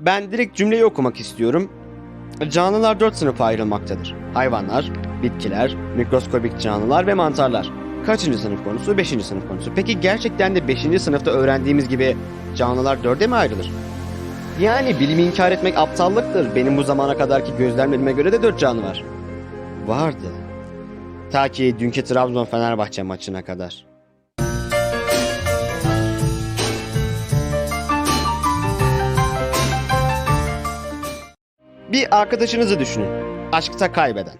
Ben direkt cümleyi okumak istiyorum. Canlılar dört sınıfa ayrılmaktadır. Hayvanlar, bitkiler, mikroskobik canlılar ve mantarlar. Kaçıncı sınıf konusu? Beşinci sınıf konusu. Peki gerçekten de beşinci sınıfta öğrendiğimiz gibi canlılar dörde mi ayrılır? Yani bilimi inkar etmek aptallıktır. Benim bu zamana kadarki gözlemlerime göre de dört canlı var. Vardı. Ta ki dünkü Trabzon-Fenerbahçe maçına kadar. Bir arkadaşınızı düşünün. Aşkta kaybeden.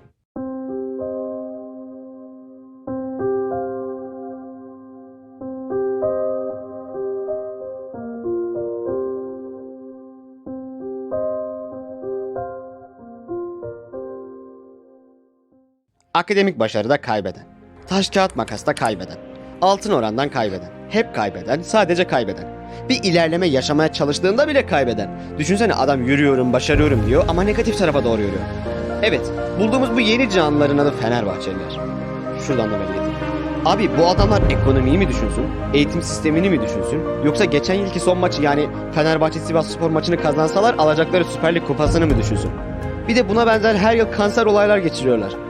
Akademik başarıda kaybeden. Taş kağıt makasta kaybeden. Altın orandan kaybeden. Hep kaybeden, sadece kaybeden. Bir ilerleme yaşamaya çalıştığında bile kaybeden. Düşünsene adam yürüyorum, başarıyorum diyor ama negatif tarafa doğru yürüyor. Evet, bulduğumuz bu yeni canlıların adı Fenerbahçeliler. Şuradan da belli Abi bu adamlar ekonomiyi mi düşünsün, eğitim sistemini mi düşünsün, yoksa geçen yılki son maçı yani Fenerbahçe Sivas Spor maçını kazansalar alacakları Süper Lig kupasını mı düşünsün? Bir de buna benzer her yıl kanser olaylar geçiriyorlar.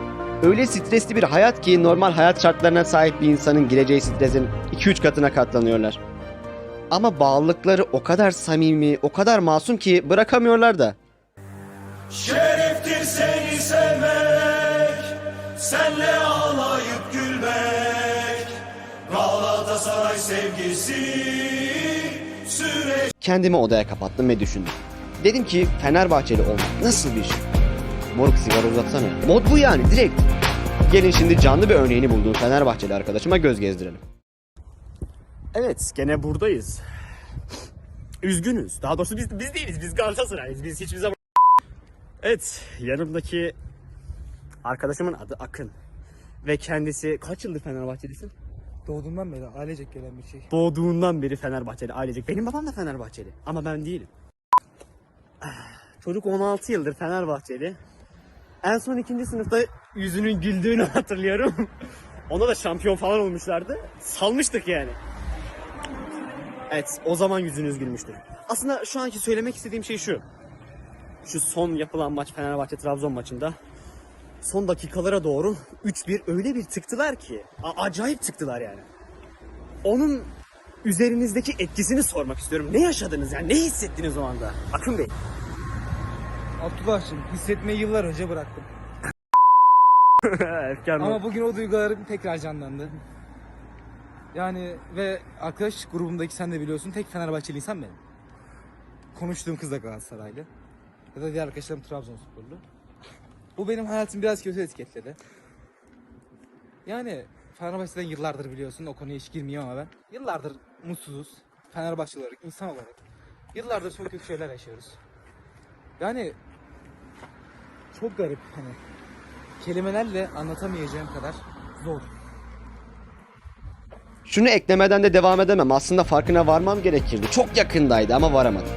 Öyle stresli bir hayat ki normal hayat şartlarına sahip bir insanın gireceği stresin 2-3 katına katlanıyorlar. Ama bağlılıkları o kadar samimi, o kadar masum ki bırakamıyorlar da. Şereftir seni sevmek, senle ağlayıp gülmek. Galatasaray sevgisi süre Kendimi odaya kapattım ve düşündüm. Dedim ki Fenerbahçeli olmak nasıl bir şey? Moruk sigara uzatsana. Mod bu yani direkt. Gelin şimdi canlı bir örneğini bulduğum Fenerbahçeli arkadaşıma göz gezdirelim. Evet, gene buradayız. Üzgünüz. Daha doğrusu biz biz değiliz. Biz Galatasaray'ız. Biz hiçbir zaman Evet, yanımdaki arkadaşımın adı Akın. Ve kendisi kaç yıldır Fenerbahçelisin? Doğduğumdan beri ailecek gelen bir şey. Doğduğundan beri Fenerbahçeli ailecek. Benim babam da Fenerbahçeli ama ben değilim. Ah, Çocuk 16 yıldır Fenerbahçeli. En son ikinci sınıfta yüzünün güldüğünü hatırlıyorum. Ona da şampiyon falan olmuşlardı. Salmıştık yani. Evet o zaman yüzünüz gülmüştü. Aslında şu anki söylemek istediğim şey şu. Şu son yapılan maç Fenerbahçe Trabzon maçında son dakikalara doğru 3-1 öyle bir tıktılar ki a- acayip tıktılar yani. Onun üzerinizdeki etkisini sormak istiyorum. Ne yaşadınız yani? Ne hissettiniz o anda? Akın Bey. Abdullah'cığım hissetmeyi yıllar önce bıraktım. Ama bugün o duygularım tekrar canlandı. Yani ve arkadaş grubumdaki sen de biliyorsun tek Fenerbahçeli insan benim. Konuştuğum kız da Galatasaraylı. Ya da diğer arkadaşlarım Trabzonsporlu. Bu benim hayatımı biraz kötü etiketledi. Yani Fenerbahçe'den yıllardır biliyorsun o konuya hiç girmeyeyim ama ben. Yıllardır mutsuzuz. Fenerbahçe olarak, insan olarak. Yıllardır çok kötü şeyler yaşıyoruz. Yani çok garip hani kelimelerle anlatamayacağım kadar zor. Şunu eklemeden de devam edemem. Aslında farkına varmam gerekirdi. Çok yakındaydı ama varamadım.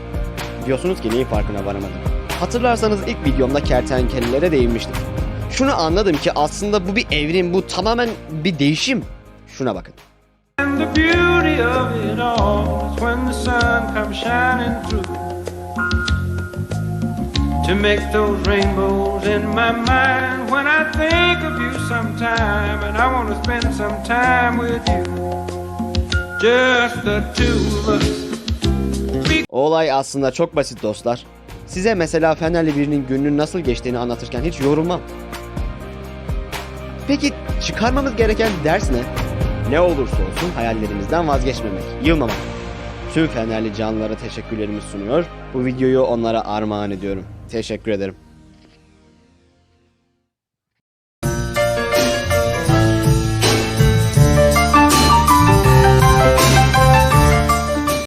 Diyorsunuz ki neyin farkına varamadım? Hatırlarsanız ilk videomda kertenkelelere değinmiştim. Şunu anladım ki aslında bu bir evrim, bu tamamen bir değişim. Şuna bakın. To make those rainbows in my mind when I think of you sometime and I want to spend some time with you. Just the two of us. Olay aslında çok basit dostlar. Size mesela Fenerli birinin gününün nasıl geçtiğini anlatırken hiç yorulmam. Peki çıkarmamız gereken ders ne? Ne olursa olsun hayallerimizden vazgeçmemek, yılmamak. Tüm Fenerli canlılara teşekkürlerimi sunuyor. Bu videoyu onlara armağan ediyorum. Teşekkür ederim.